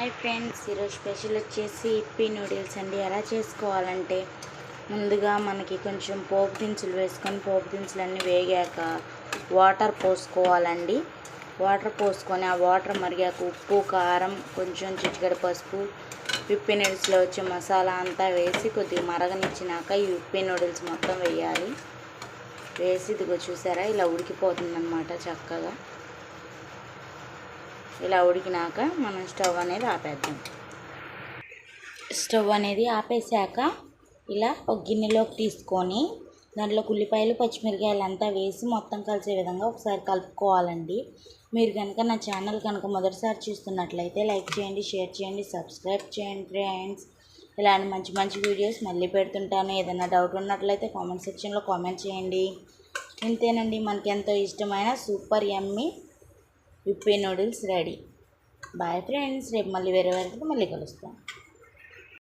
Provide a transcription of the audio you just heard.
Hi friends ఈరోజు special వచ్చేసి Yippee noodles అండి. ఎలా చేసుకోవాలంటే ముందుగా మనకి కొంచెం పోపు దినుసులు వేసుకొని పోపు దినుసులు అన్నీ వేగాక వాటర్ పోసుకోవాలండి. వాటర్ పోసుకొని ఆ వాటర్ మరిగాక ఉప్పు కారం కొంచెం చిటికెడ పసుపు ఇప్పి నూడిల్స్లో వచ్చే మసాలా అంతా వేసి కొద్దిగా మరగనిచ్చినాక ఈ ఇప్పి నూడిల్స్ మొత్తం వేయాలి. వేసి ఇదిగో చూసారా ఇలా ఉడికిపోతుందన్నమాట చక్కగా. ఇలా ఉడికినాక మనం స్టవ్ అనేది ఆపేద్దాం. స్టవ్ అనేది ఆపేసాక ఇలా ఒక గిన్నెలోకి తీసుకొని దాంట్లో ఉల్లిపాయలు పచ్చిమిరకాయలు అంతా వేసి మొత్తం కలిసే విధంగా ఒకసారి కలుపుకోవాలండి. మీరు కనుక నా ఛానల్ కనుక మొదటిసారి చూస్తున్నట్లయితే లైక్ చేయండి షేర్ చేయండి సబ్స్క్రైబ్ చేయండి ఫ్రెండ్స్. ఇలాంటి మంచి మంచి వీడియోస్ మళ్ళీ పెడుతుంటాను. ఏదైనా డౌట్ ఉన్నట్లయితే కామెంట్ సెక్షన్లో కామెంట్ చేయండి. ఇంతేనండి. మనకి ఎంతో ఇష్టమైన super yummy Yippee noodles ready. Bye friends రేపు మళ్ళీ వేరే వరకు మళ్ళీ కలుస్తాం.